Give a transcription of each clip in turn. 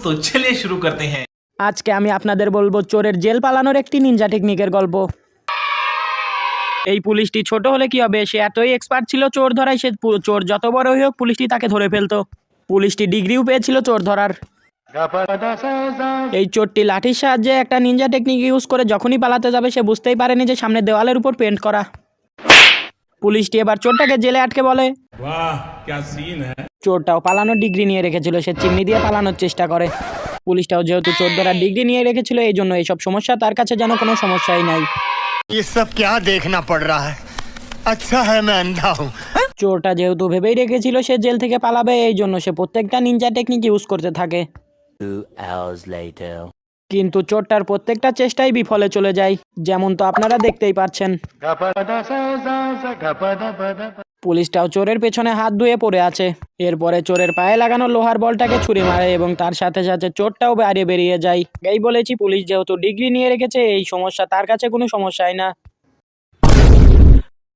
तो चलिए शुरू करते हैं আজকে আমি আপনাদের বলবো চোরের জেল পালানোর একটি নিনজা টেকনিকের গল্প এই পুলিশটি ছোট হলে কি হবে সে এতই এক্সপার্ট ছিল চোর ধরায় সে পু- চোর যত বড়ই হোক পুলিশটি তাকে ধরে ফেলতো পুলিশটি ডিগ্রিও পেয়েছিল চোর ধরার এই চোরটি লাঠির সাহায্যে একটা নিনজা টেকনিক ইউজ করে যখনই পালাতে যাবে সে বুঝতেই পারেনি যে সামনে দেওয়ালের উপর পেন্ট করা পুলিশটি এবার চোরটাকে জেলে আটকে বলে वाह क्या सीन है চোরটাও পালানোর ডিগ্রি নিয়ে রেখেছিল। সে চিমনি দিয়ে পালানোর চেষ্টা করে। পুলিশটাও যেহেতু চোর ধরার ডিগ্রি নিয়ে রেখেছিল এই জন্য এইসব সমস্যা তার কাছে যেন কোনো সমস্যাই নাই। চোরটা যেহেতু ভেবেই রেখেছিল সে জেল থেকে পালাবে এই জন্য সে প্রত্যেকটা নিনজা টেকনিক ইউজ করতে থাকে। কিন্তু চোরটার প্রত্যেকটা চেষ্টাই বিফলে চলে যায় যেমন তো আপনারা দেখতেই পাচ্ছেন। পুলিশটাও চোরের পেছনে হাত ধুয়ে পড়ে আছে। এরপরে চোরের পায়ে লাগানো লোহার বলটাকে ছুঁড়ে মারে এবং তার সাথে সাথে চোরটাও বাইরে বেরিয়ে যায়। এই বলেছি পুলিশ যেহেতু ডিগ্রি নিয়ে রেখেছে এই সমস্যা তার কাছে কোনো সমস্যাই না।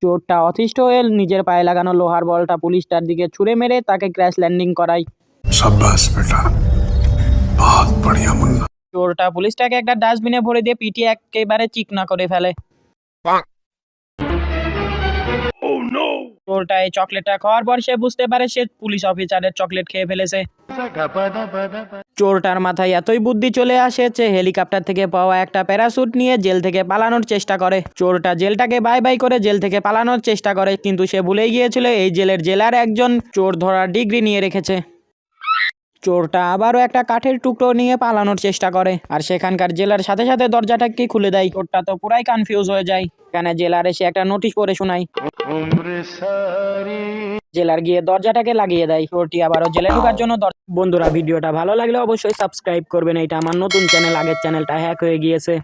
চোরটা অতিষ্ঠ হয়ে নিজের পায়ে লাগানো লোহার বলটা পুলিশটার দিকে ছুঁড়ে মেরে তাকে ক্র্যাশ ল্যান্ডিং করায়। চোরটা পুলিশটাকে একটা ডাস্টবিনে ভরে দিয়ে পিটি একেবারে চিকনা করে ফেলে। চোরটা এই চকলেটটা খাওয়ার পর সে বুঝতে পারে সে পুলিশ অফিসারের চকলেট খেয়ে ফেলেছে। চোরটার মাথায় এতই বুদ্ধি চলে আসে যে হেলিকপ্টার থেকে পাওয়া একটা প্যারাসুট নিয়ে জেল থেকে পালানোর চেষ্টা করে। চোরটা জেলটাকে বাই বাই করে জেল থেকে পালানোর চেষ্টা করে, কিন্তু সে ভুলে গিয়েছিল এই জেলের জেলার একজন চোর ধরার ডিগ্রি নিয়ে রেখেছে। চোরটা আবারও একটা কাঠের টুকরো নিয়ে পালানোর চেষ্টা করে। আর সেখানকার জেলার সাথে সাথে দরজাটাকে খুলে দেয়? চোরটা তো পুরাই কনফিউজ হয়ে যায়। এখানে জেলার এসে একটা নোটিশ পড়ে শোনায়। জেলার গিয়ে দরজাটাকে লাগিয়ে দেয়। চোরটি আবারও জেলে ঢোকার জন্য বন্ধুরা, ভিডিওটা ভালো লাগলে অবশ্যই সাবস্ক্রাইব করবেন। এটা আমার নতুন চ্যানেল আগের চ্যানেলটা হ্যাক হয়ে গিয়েছে।